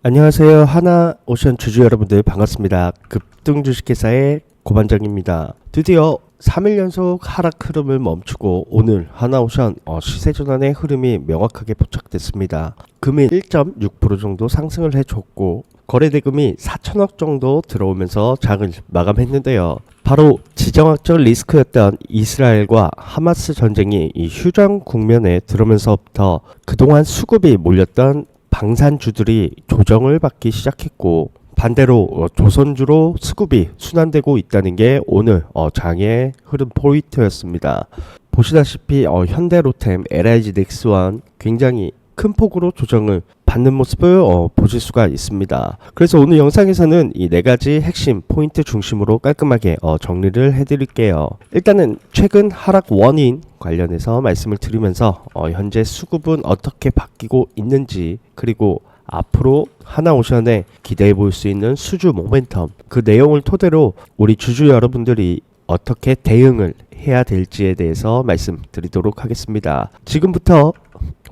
안녕하세요. 하나 오션 주주 여러분들 반갑습니다. 급등 주식회사의 고반장입니다. 드디어 3일 연속 하락 흐름을 멈추고 오늘 하나오션 어, 시세 전환의 흐름이 명확하게 포착됐습니다. 금일 1.6% 정도 상승을 해줬고 거래 대금이 4천억 정도 들어오면서 장을 마감했는데요. 바로 지정학적 리스크였던 이스라엘과 하마스 전쟁이 이 휴전 국면에 들어오면서부터 그동안 수급이 몰렸던 방산주들이 조정을 받기 시작했고 반대로 어, 조선주로 수급이 순환되고 있다는 게 오늘 어, 장의 흐름 포인트였습니다. 보시다시피 어, 현대로템, LIG 넥스원 굉장히 큰 폭으로 조정을 받는 모습을 어, 보실 수가 있습니다. 그래서 오늘 영상에서는 이 네 가지 핵심 포인트 중심으로 깔끔하게 어, 정리를 해드릴게요. 일단은 최근 하락 원인 관련해서 말씀을 드리면서 어, 현재 수급은 어떻게 바뀌고 있는지 그리고 앞으로 하나오션에 기대해 볼 수 있는 수주 모멘텀 그 내용을 토대로 우리 주주 여러분들이 어떻게 대응을 해야 될지에 대해서 말씀드리도록 하겠습니다. 지금부터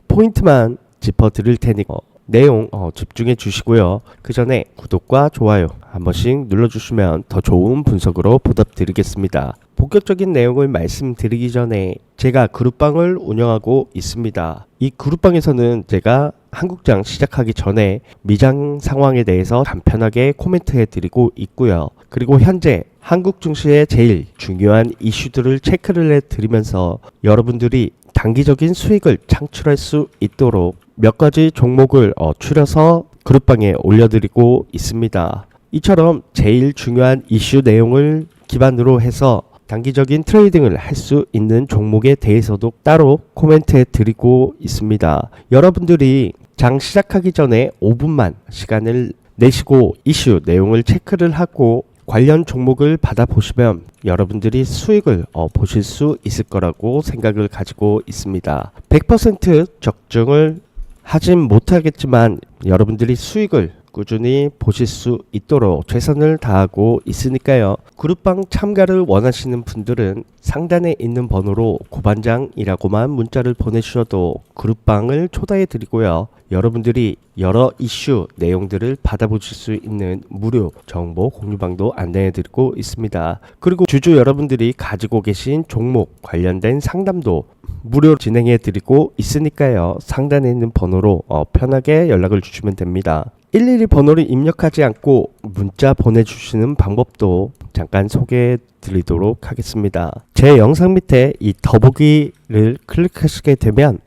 포인트만 짚어 드릴 테니 어, 내용 어, 집중해 주시고요. 그 전에 구독과 좋아요 한 번씩 눌러주시면 더 좋은 분석으로 보답드리겠습니다. 본격적인 내용을 말씀드리기 전에 제가 그룹방을 운영하고 있습니다. 이 그룹방에서는 제가 한국장 시작하기 전에 미장 상황에 대해서 간편하게 코멘트해 드리고 있고요. 그리고 현재 한국 증시의 제일 중요한 이슈들을 체크를 해 드리면서 여러분들이 단기적인 수익을 창출할 수 있도록 몇 가지 종목을 어, 추려서 그룹방에 올려드리고 있습니다. 이처럼 제일 중요한 이슈 내용을 기반으로 해서 단기적인 트레이딩을 할 수 있는 종목에 대해서도 따로 코멘트해 드리고 있습니다. 여러분들이 장 시작하기 전에 5분만 시간을 내시고 이슈 내용을 체크를 하고 관련 종목을 받아보시면 여러분들이 수익을 어, 보실 수 있을 거라고 생각을 가지고 있습니다. 100% 적중을 하진 못하겠지만 여러분들이 수익을 꾸준히 보실 수 있도록 최선을 다하고 있으니까요. 그룹방 참가를 원하시는 분들은 상단에 있는 번호로 고반장이라고만 문자를 보내주셔도 그룹방을 초대해 드리고요. 여러분들이 여러 이슈 내용들을 받아보실 수 있는 무료 정보 공유방도 안내해 드리고 있습니다. 그리고 주주 여러분들이 가지고 계신 종목 관련된 상담도 무료로 진행해 드리고 있으니까요. 상단에 있는 번호로 어, 편하게 연락을 주시면 됩니다. 일일이 번호를 입력하지 않고 문자 보내주시는 방법도 잠깐 소개해 드리도록 하겠습니다. 제 영상 밑에 이 더보기를 클릭하시게 되면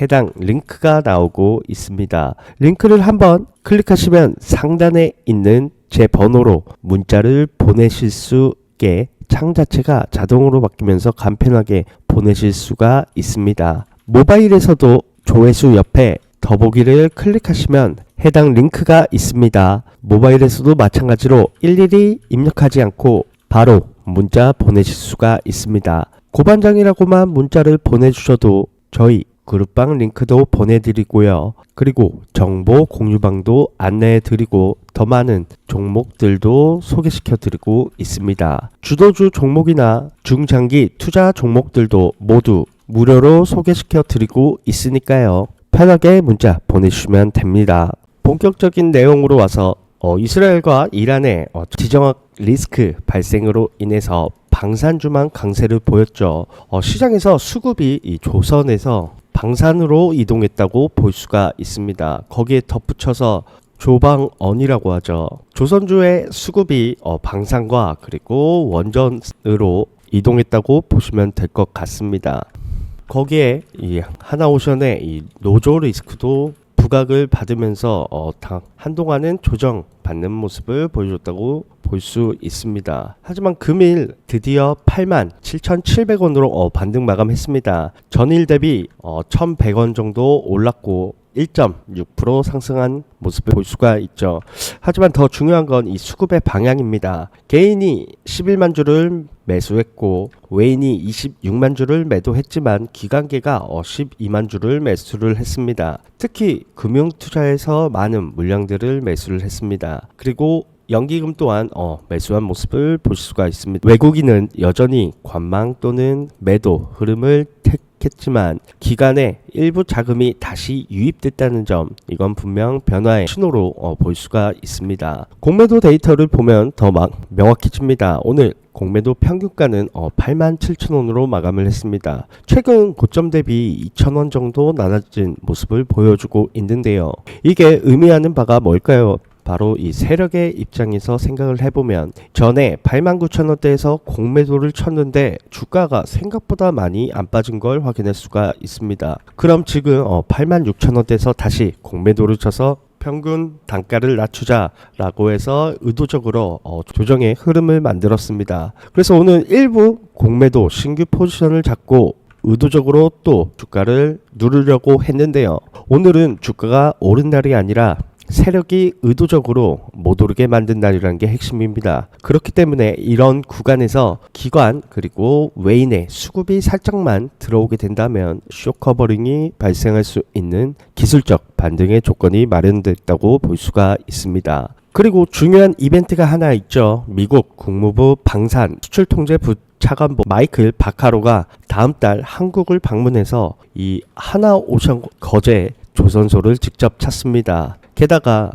해당 링크가 나오고 있습니다. 링크를 한번 클릭하시면 상단에 있는 제 번호로 문자를 보내실 수 있게 창 자체가 자동으로 바뀌면서 간편하게 보내실 수가 있습니다. 모바일에서도 조회수 옆에 더보기를 클릭하시면 해당 링크가 있습니다. 모바일에서도 마찬가지로 일일이 입력하지 않고 바로 문자 보내실 수가 있습니다. 고반장이라고만 문자를 보내주셔도 저희 그룹방 링크도 보내드리고요. 그리고 정보 공유방도 안내해드리고 더 많은 종목들도 소개시켜드리고 있습니다. 주도주 종목이나 중장기 투자 종목들도 모두 무료로 소개시켜드리고 있으니까요. 편하게 문자 보내주시면 됩니다. 본격적인 내용으로 와서 어, 이스라엘과 이란의 어, 지정학 리스크 발생으로 인해서 방산주만 강세를 보였죠. 어, 시장에서 수급이 이 조선에서 방산으로 이동했다고 볼 수가 있습니다. 거기에 덧붙여서 조방언이라고 하죠. 조선주의 수급이 어, 방산과 그리고 원전으로 이동했다고 보시면 될 것 같습니다. 거기에 이 하나오션의 이 노조 리스크도 부각을 받으면서 어, 당, 한동안은 조정 받는 모습을 보여줬다고 볼 수 있습니다. 하지만 금일 드디어 8만 7,700원으로 어, 반등 마감했습니다. 전일 대비 어, 1,100원 정도 올랐고 1.6% 상승한 모습을 볼 수가 있죠. 하지만 더 중요한 건 이 수급의 방향입니다. 개인이 11만 주를 매수했고 외인이 26만 주를 매도했지만 기관계가 12만 주를 매수를 했습니다. 특히 금융 투자에서 많은 물량들을 매수를 했습니다. 그리고 연기금 또한 어, 매수한 모습을 볼 수가 있습니다. 외국인은 여전히 관망 또는 매도 흐름을 택 시작했지만 기간에 일부 자금이 다시 유입됐다는 점 이건 분명 변화의 신호로 어, 볼 수가 있습니다. 공매도 데이터를 보면 더 막 명확해집니다. 오늘 공매도 평균가는 어, 8만 7천 원으로 마감을 했습니다. 최근 고점 대비 2천 원 정도 낮아진 모습을 보여주고 있는데요. 이게 의미하는 바가 뭘까요? 바로 이 세력의 입장에서 생각을 해보면 전에 8만 9천 원대에서 공매도를 쳤는데 주가가 생각보다 많이 안 빠진 걸 확인할 수가 있습니다. 그럼 지금 어, 8만 6천 원대에서 다시 공매도를 쳐서 평균 단가를 낮추자라고 해서 의도적으로 어, 조정의 흐름을 만들었습니다. 그래서 오늘 일부 공매도 신규 포지션을 잡고 의도적으로 또 주가를 누르려고 했는데요. 오늘은 주가가 오른 날이 아니라 세력이 의도적으로 못 오르게 만든 날이라는 게 핵심입니다. 그렇기 때문에 이런 구간에서 기관 그리고 외인의 수급이 살짝만 들어오게 된다면 쇼커버링이 발생할 수 있는 기술적 반등의 조건이 마련됐다고 볼 수가 있습니다. 그리고 중요한 이벤트가 하나 있죠. 미국 국무부 방산 수출 통제 부 차관보 마이클 바카로가 다음 달 한국을 방문해서 이 하나오션 거제 조선소를 직접 찾습니다. 게다가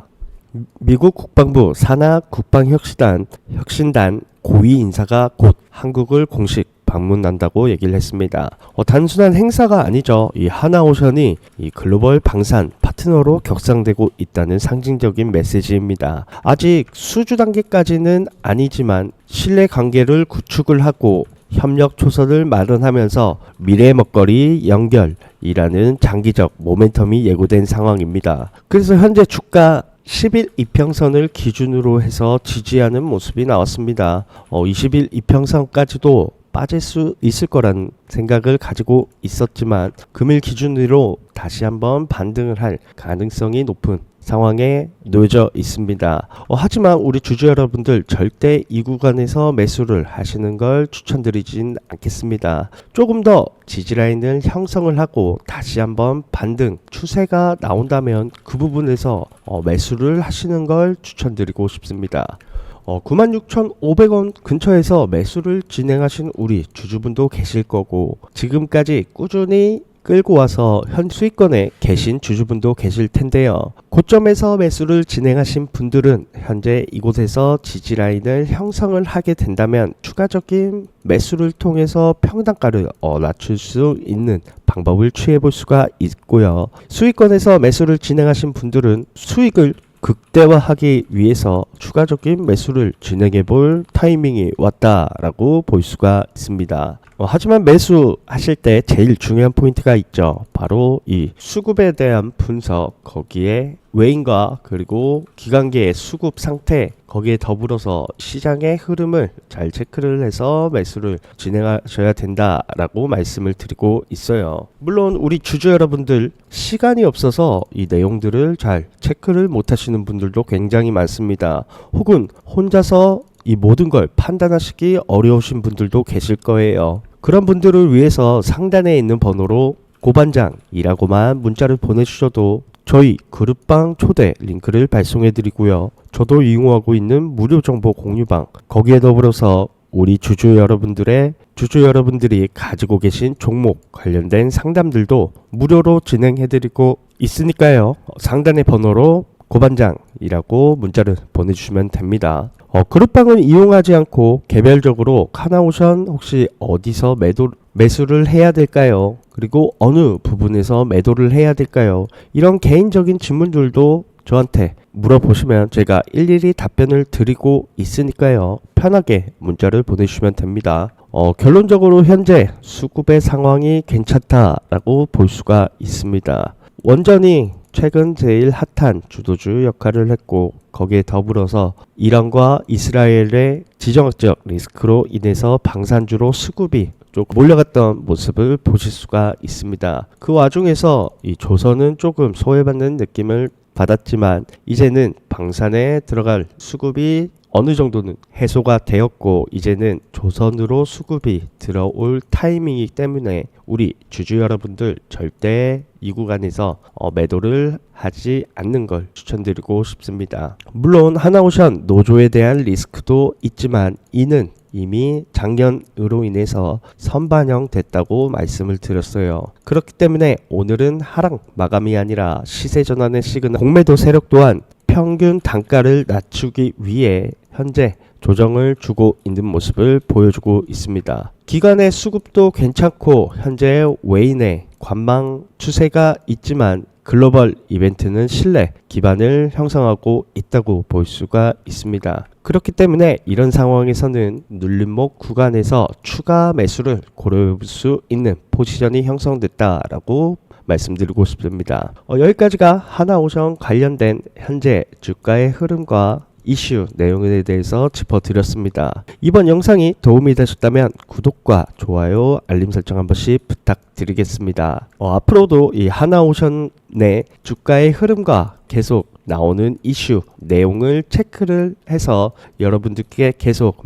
미국 국방부 산하 국방혁신단 혁신단 고위 인사가 곧 한국을 공식 방문한다고 얘기를 했습니다. 어, 단순한 행사가 아니죠. 이 하나오션이 이 글로벌 방산 파트너로 격상되고 있다는 상징적인 메시지입니다. 아직 수주 단계까지는 아니지만 신뢰 관계를 구축을 하고 협력 초선을 마련하면서 미래 먹거리 연결이라는 장기적 모멘텀이 예고된 상황입니다. 그래서 현재 주가 10일 이평선을 기준으로 해서 지지하는 모습이 나왔습니다. 어, 20일 이평선까지도 빠질 수 있을 거란 생각을 가지고 있었지만 금일 기준으로 다시 한번 반등을 할 가능성이 높은 상황에 놓여져 있습니다. 어, 하지만 우리 주주 여러분들 절대 이 구간에서 매수를 하시는 걸 추천드리진 않겠습니다. 조금 더 지지라인을 형성을 하고 다시 한번 반등 추세가 나온다면 그 부분에서 어, 매수를 하시는 걸 추천드리고 싶습니다. 어, 96,500원 근처에서 매수를 진행하신 우리 주주분도 계실 거고 지금까지 꾸준히 끌고 와서 현 수익권에 계신 주주분도 계실 텐데요. 고점에서 매수를 진행하신 분들은 현재 이곳에서 지지라인을 형성을 하게 된다면 추가적인 매수를 통해서 평단가를 어, 낮출 수 있는 방법을 취해 볼 수가 있고요. 수익권에서 매수를 진행하신 분들은 수익을 극대화하기 위해서 추가적인 매수를 진행해 볼 타이밍이 왔다라고 볼 수가 있습니다. 어, 하지만 매수하실 때 제일 중요한 포인트가 있죠. 바로 이 수급에 대한 분석, 거기에 외인과 그리고 기관계의 수급 상태, 거기에 더불어서 시장의 흐름을 잘 체크를 해서 매수를 진행하셔야 된다라고 말씀을 드리고 있어요. 물론 우리 주주 여러분들 시간이 없어서 이 내용들을 잘 체크를 못 하시는 분들도 굉장히 많습니다. 혹은 혼자서 이 모든 걸 판단하시기 어려우신 분들도 계실 거예요. 그런 분들을 위해서 상단에 있는 번호로 고반장이라고만 문자를 보내주셔도 저희 그룹방 초대 링크를 발송해 드리고요. 저도 이용하고 있는 무료 정보 공유방 거기에 더불어서 우리 주주 여러분들의 주주 여러분들이 가지고 계신 종목 관련된 상담들도 무료로 진행해 드리고 있으니까요. 상단의 번호로 고반장이라고 문자를 보내주시면 됩니다. 어, 그룹방은 이용하지 않고 개별적으로 카나오션 혹시 어디서 매도 매수를 해야 될까요? 그리고 어느 부분에서 매도를 해야 될까요? 이런 개인적인 질문들도 저한테 물어보시면 제가 일일이 답변을 드리고 있으니까요. 편하게 문자를 보내주시면 됩니다. 어, 결론적으로 현재 수급의 상황이 괜찮다라고 볼 수가 있습니다. 원전이 최근 제일 핫한 주도주 역할을 했고 거기에 더불어서 이란과 이스라엘의 지정학적 리스크로 인해서 방산주로 수급이 조금 몰려갔던 모습을 보실 수가 있습니다. 그 와중에서 이 조선은 조금 소외받는 느낌을 받았지만 이제는 방산에 들어갈 수급이 어느 정도는 해소가 되었고 이제는 조선으로 수급이 들어올 타이밍이기 때문에 우리 주주 여러분들 절대 이 구간에서 어, 매도를 하지 않는 걸 추천드리고 싶습니다. 물론 하나오션 노조에 대한 리스크도 있지만 이는 이미 작년으로 인해서 선반영 됐다고 말씀을 드렸어요. 그렇기 때문에 오늘은 하락 마감이 아니라 시세 전환의 시그널 공매도 세력 또한 평균 단가를 낮추기 위해 현재 조정을 주고 있는 모습을 보여주고 있습니다. 기관의 수급도 괜찮고 현재 외인의 관망 추세가 있지만 글로벌 이벤트는 신뢰 기반을 형성하고 있다고 볼 수가 있습니다. 그렇기 때문에 이런 상황에서는 눌림목 구간에서 추가 매수를 고려해 볼수 있는 포지션이 형성됐다라고 말씀드리고 싶습니다. 어, 여기까지가 하나오션 관련된 현재 주가의 흐름과 이슈 내용에 대해서 짚어드렸습니다. 이번 영상이 도움이 되셨다면 구독과 좋아요, 알림 설정 한 번씩 부탁드리겠습니다. 어, 앞으로도 이 하나오션의 주가의 흐름과 계속 나오는 이슈 내용을 체크를 해서 여러분들께 계속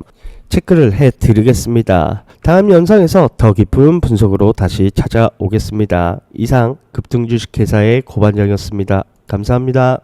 체크를 해 드리겠습니다. 다음 영상에서 더 깊은 분석으로 다시 찾아오겠습니다. 이상 급등주식회사의 고반장이었습니다. 감사합니다.